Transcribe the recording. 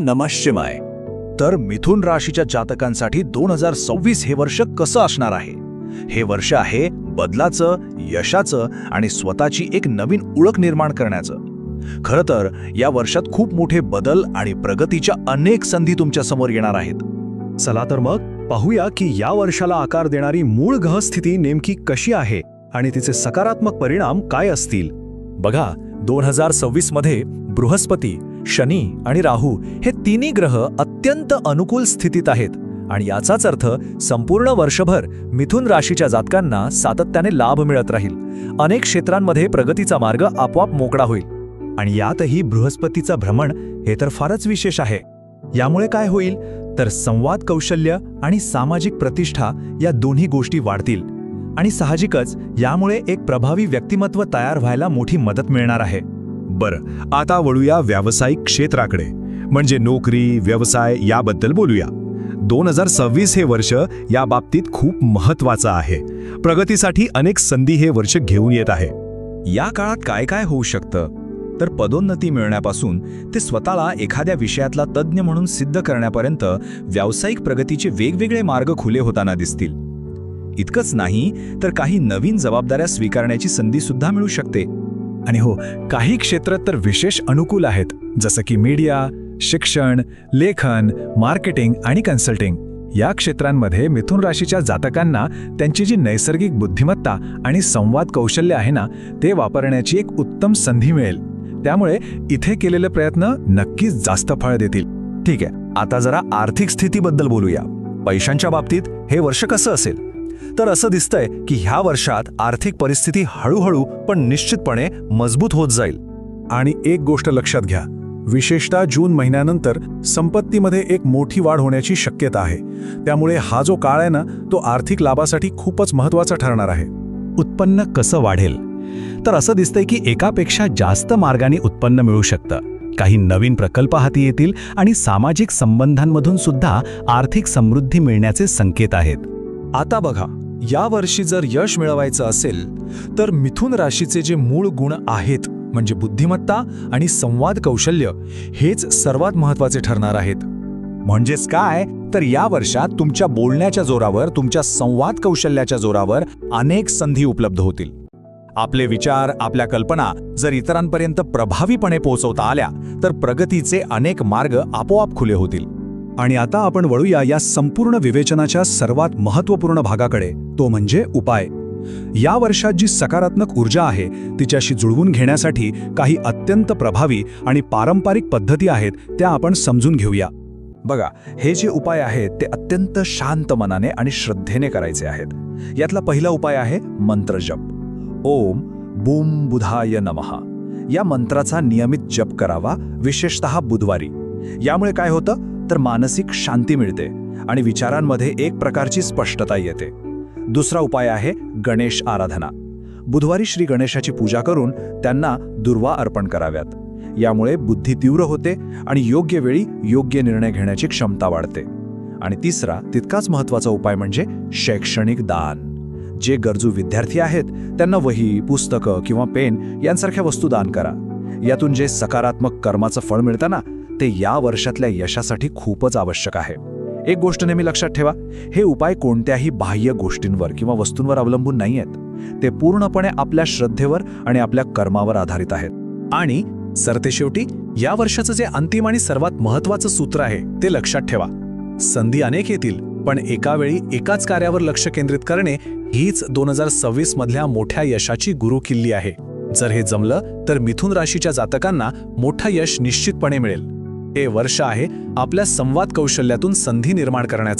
नमः शिवाय. तर मिथुन राशीच्या जातकांसाठी दोन हजार सव्वीस हे वर्ष कसं असणार आहे? हे वर्ष आहे बदलाचं यशाचं आणि स्वतःची एक नवीन ओळख निर्माण करण्याचं. खरं तर या वर्षात खूप मोठे बदल आणि प्रगतीच्या अनेक संधी तुमच्यासमोर येणार आहेत. चला तर मग पाहूया की या वर्षाला आकार देणारी मूळ ग्रहस्थिती नेमकी कशी आहे आणि तिचे सकारात्मक परिणाम काय असतील. बघा दोन हजार सव्वीसमध्ये बृहस्पती शनी आणि राहू हे तिन्ही ग्रह अत्यंत अनुकूल स्थितीत आहेत. आणि याचाच अर्थ संपूर्ण वर्षभर मिथुन राशीच्या जातकांना सातत्याने लाभ मिळत राहील. अनेक क्षेत्रांमध्ये प्रगतीचा मार्ग आपोआप मोकळा होईल. आणि यातही बृहस्पतीचं भ्रमण हे तर फारच विशेष आहे. यामुळे काय होईल? तर संवाद कौशल्य आणि सामाजिक प्रतिष्ठा या दोन्ही गोष्टी वाढतील. आणि साहजिकच यामुळे एक प्रभावी व्यक्तिमत्व तयार व्हायला मोठी मदत मिळणार आहे. बरं आता वळूया व्यावसायिक क्षेत्राकडे. म्हणजे नोकरी व्यवसाय याबद्दल बोलूया. दोन हजार सव्वीस हे वर्ष या बाबतीत खूप महत्वाचं आहे. प्रगतीसाठी अनेक संधी हे वर्ष घेऊन येत आहे. या काळात काय काय होऊ शकतं? तर पदोन्नती मिळण्यापासून ते स्वतःला एखाद्या विषयातला तज्ज्ञ म्हणून सिद्ध करण्यापर्यंत व्यावसायिक प्रगतीचे वेगवेगळे मार्ग खुले होताना दिसतील. इतकंच नाही तर काही नवीन जबाबदाऱ्या स्वीकारण्याची संधीसुद्धा मिळू शकते. आणि हो काही क्षेत्र तर विशेष अनुकूल आहेत जसं की मीडिया शिक्षण लेखन मार्केटिंग आणि कन्सल्टिंग. या क्षेत्रांमध्ये मिथुन राशीच्या जातकांना त्यांची जी नैसर्गिक बुद्धिमत्ता आणि संवाद कौशल्य आहे ना ते वापरण्याची एक उत्तम संधी मिळेल. त्यामुळे इथे केलेले प्रयत्न नक्कीच जास्त फळ देतील. ठीक आहे आता जरा आर्थिक स्थितीबद्दल बोलूया. पैशांच्या बाबतीत हे वर्ष कसं असेल? तर असं दिसतंय की ह्या वर्षात आर्थिक परिस्थिती हळूहळू पण निश्चितपणे मजबूत होत जाईल. आणि एक गोष्ट लक्षात घ्या विशेषतः जून महिन्यानंतर संपत्तीमध्ये एक मोठी वाढ होण्याची शक्यता आहे. त्यामुळे हा जो काळ आहे ना तो आर्थिक लाभासाठी खूपच महत्त्वाचा ठरणार आहे. उत्पन्न कसं वाढेल? तर असं दिसतंय की एकापेक्षा जास्त मार्गाने उत्पन्न मिळू शकतं. काही नवीन प्रकल्प हाती येतील आणि सामाजिक संबंधांमधून सुद्धा आर्थिक समृद्धी मिळण्याचे संकेत आहेत. आता बघा या वर्षी जर यश मिळवायचं असेल तर मिथुन राशीचे जे मूळ गुण आहेत म्हणजे बुद्धिमत्ता आणि संवाद कौशल्य हेच सर्वात महत्त्वाचे ठरणार आहेत. म्हणजेच काय? तर या वर्षात तुमच्या बोलण्याच्या जोरावर तुमच्या संवाद कौशल्याच्या जोरावर अनेक संधी उपलब्ध होतील. आपले विचार आपल्या कल्पना जर इतरांपर्यंत प्रभावीपणे पोहोचवता आल्या तर प्रगतीचे अनेक मार्ग आपोआप खुले होतील. आणि आता आपण वळूया या संपूर्ण विवेचनाच्या सर्वात महत्त्वपूर्ण भागाकडे. तो म्हणजे उपाय. या वर्षात जी सकारात्मक ऊर्जा आहे तिच्याशी जुळवून घेण्यासाठी काही अत्यंत प्रभावी आणि पारंपरिक पद्धती आहेत त्या आपण समजून घेऊया. बघा हे जे उपाय आहेत ते अत्यंत शांत मनाने आणि श्रद्धेने करायचे आहेत. यातला पहिला उपाय आहे मंत्रजप ओम बूम बुधाय नमः. या मंत्राचा नियमित जप करावा विशेषतः बुधवारी. यामुळे काय होतं? तर मानसिक शांती मिळते आणि विचारांमध्ये एक प्रकारची स्पष्टता येते. दुसरा उपाय आहे गणेश आराधना. बुधवारी श्री गणेशाची पूजा करून त्यांना दुर्वा अर्पण कराव्यात. यामुळे बुद्धी तीव्र होते आणि योग्य वेळी योग्य निर्णय घेण्याची क्षमता वाढते. आणि तिसरा तितकाच महत्त्वाचा उपाय म्हणजे शैक्षणिक दान. जे गरजू विद्यार्थी आहेत त्यांना वही पुस्तकं किंवा पेन यांसारख्या वस्तू दान करा. यातून जे सकारात्मक कर्माचं फळ मिळतं ना ते या वर्षातल्या यशासाठी खूपच आवश्यक आहे. एक गोष्ट नेहमी लक्षात ठेवा हे उपाय कोणत्याही बाह्य गोष्टींवर किंवा वस्तूंवर अवलंबून नाही आहेत. ते पूर्णपणे आपल्या श्रद्धेवर आणि आपल्या कर्मावर आधारित आहेत. आणि सरतेशेवटी या वर्षाचं जे अंतिम आणि सर्वात महत्वाचं सूत्र आहे ते लक्षात ठेवा. संधी अनेक येतील पण एका वेळी एकाच कार्यावर लक्ष केंद्रित करणे हीच दोन हजार सव्वीस मधल्या मोठ्या यशाची गुरुकिल्ली आहे. जर हे जमलं तर मिथुन राशीच्या जातकांना मोठं यश निश्चितपणे मिळेल. हे वर्ष आहे आपल्या संवाद कौशल्यातून संधी निर्माण करण्याचं.